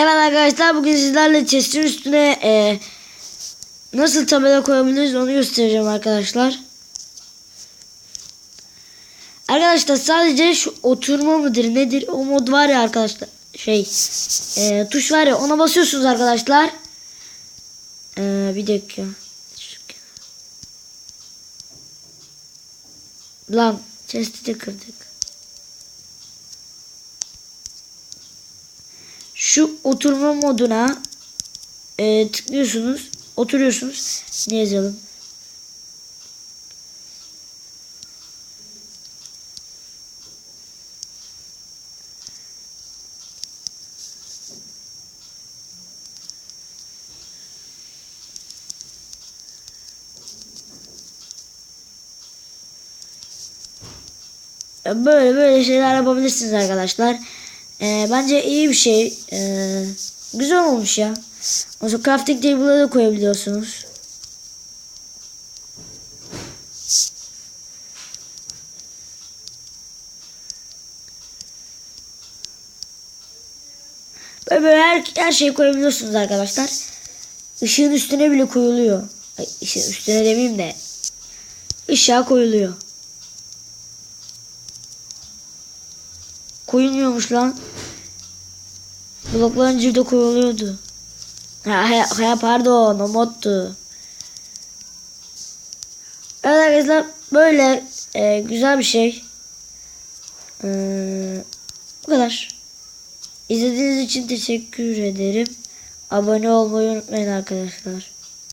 Evet arkadaşlar bugün sizlerle chest'in üstüne e, nasıl tabela koyabiliriz onu göstereceğim arkadaşlar. Arkadaşlar sadece şu oturma mıdır nedir o mod var ya arkadaşlar şey e, tuş var ya ona basıyorsunuz arkadaşlar. E, bir dakika. Lan chest'i de kırdık. Şu oturma moduna e, tıklıyorsunuz. Oturuyorsunuz. Ne yazalım? Böyle böyle şeyler yapabilirsiniz arkadaşlar. Ee, bence iyi bir şey. Ee, güzel olmuş ya. O crafting table'a da koyabiliyorsunuz. Böyle, böyle her, her şeyi koyabiliyorsunuz arkadaşlar. Işığın üstüne bile koyuluyor. Ay, üstüne demeyeyim de. Işığa koyuluyor. Koyulmuyormuş lan. Blokların cilde koyuluyordu. Ha, ha, ha pardon o moddu. Evet arkadaşlar böyle e, güzel bir şey. Ee, bu kadar. İzlediğiniz için teşekkür ederim. Abone olmayı unutmayın arkadaşlar.